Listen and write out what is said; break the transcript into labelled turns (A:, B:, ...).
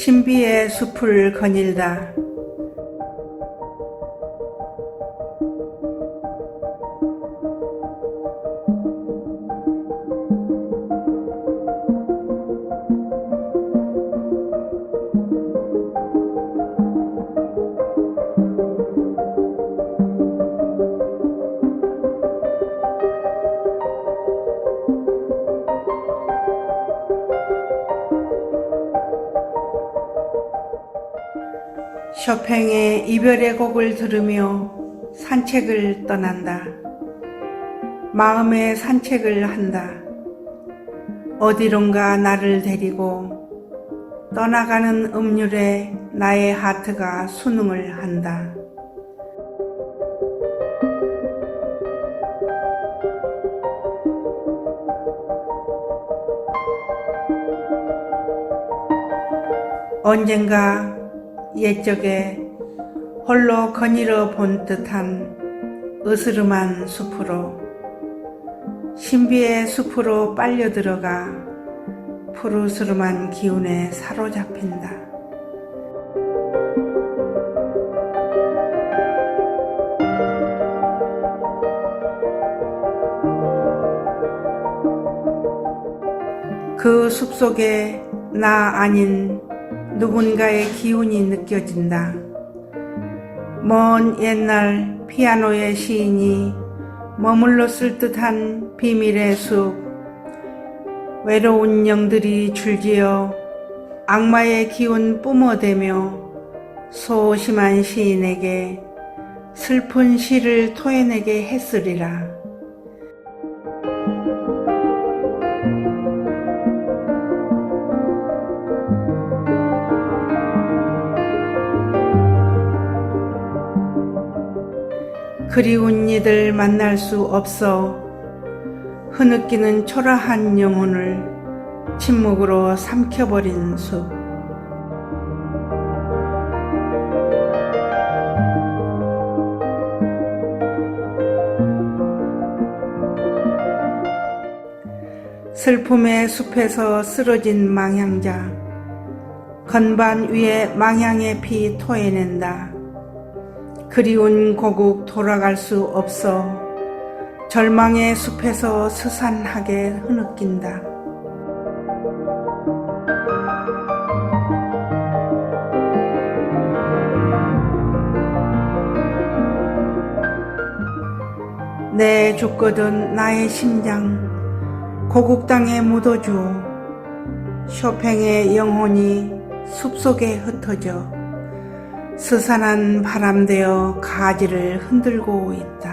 A: 신비의 숲을 거닐다. 쇼팽의 이별의 곡을 들으며 산책을 떠난다. 마음의 산책을 한다. 어디론가 나를 데리고 떠나가는 음률에 나의 하트가 순응을 한다. 언젠가 옛적에 홀로 거닐어 본 듯한 으스름한 숲으로 신비의 숲으로 빨려 들어가 푸르스름한 기운에 사로잡힌다. 그 숲속에 나 아닌 누군가의 기운이 느껴진다. 먼 옛날 피아노의 시인이 머물렀을 듯한 비밀의 숲, 외로운 영들이 줄지어 악마의 기운 뿜어대며 소심한 시인에게 슬픈 시를 토해내게 했으리라. 그리운 이들 만날 수 없어 흐느끼는 초라한 영혼을 침묵으로 삼켜버린 숲. 슬픔의 숲에서 쓰러진 망향자, 건반 위에 망향의 피 토해낸다. 그리운 고국 돌아갈 수 없어. 절망의 숲에서 스산하게 흐느낀다. 내 죽거든 나의 심장 고국 땅에 묻어주오 쇼팽의 영혼이 숲속에 흩어져 스산한 바람 되어 가지를 흔들고 있다.